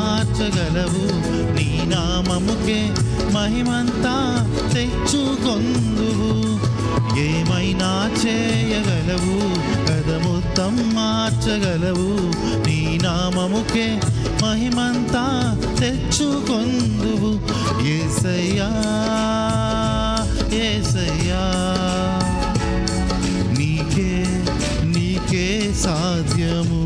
మార్చగలవు. నీ నామముకే మహిమంతా తెచ్చుకొందువు. ఏమైనా చేయగలవు? కథ మార్చగలవు. నీ నామముకే మహిమంతా తెచ్చుకొందువు. ఏసయ్యా ఏసయ్యా నీకే నీకే సాధ్యము.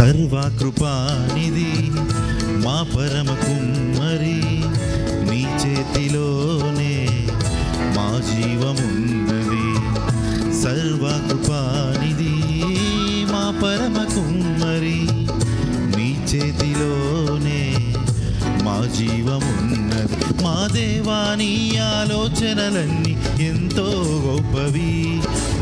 సర్వకృపానిధి మా పరమ కుమ్మరి నీ చేతిలోనే మా జీవమున్నది. సర్వకృపానిధి మా పరమ కుమ్మరి నీ చేతిలోనే మా జీవమున్నది. మా దేవాని ఆలోచనలన్నీ ఎంతో గొప్పవి.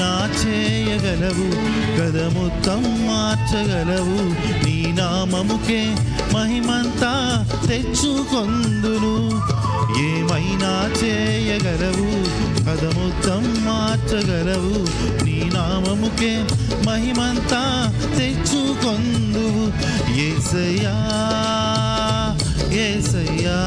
నా చేయగలవు కథ మొత్తం మార్చగలవు. నీ నామముకే మహిమంతా తెచ్చుకొందును. ఏమైనా చేయగలవు? కథ మొత్తం మార్చగలవు. నీ నామముకే మహిమంతా తెచ్చుకొందువు. ఏసయ్యా ఏసయ్యా.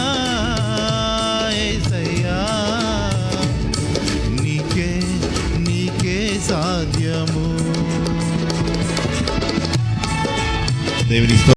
దేవుని స్తోత్రం.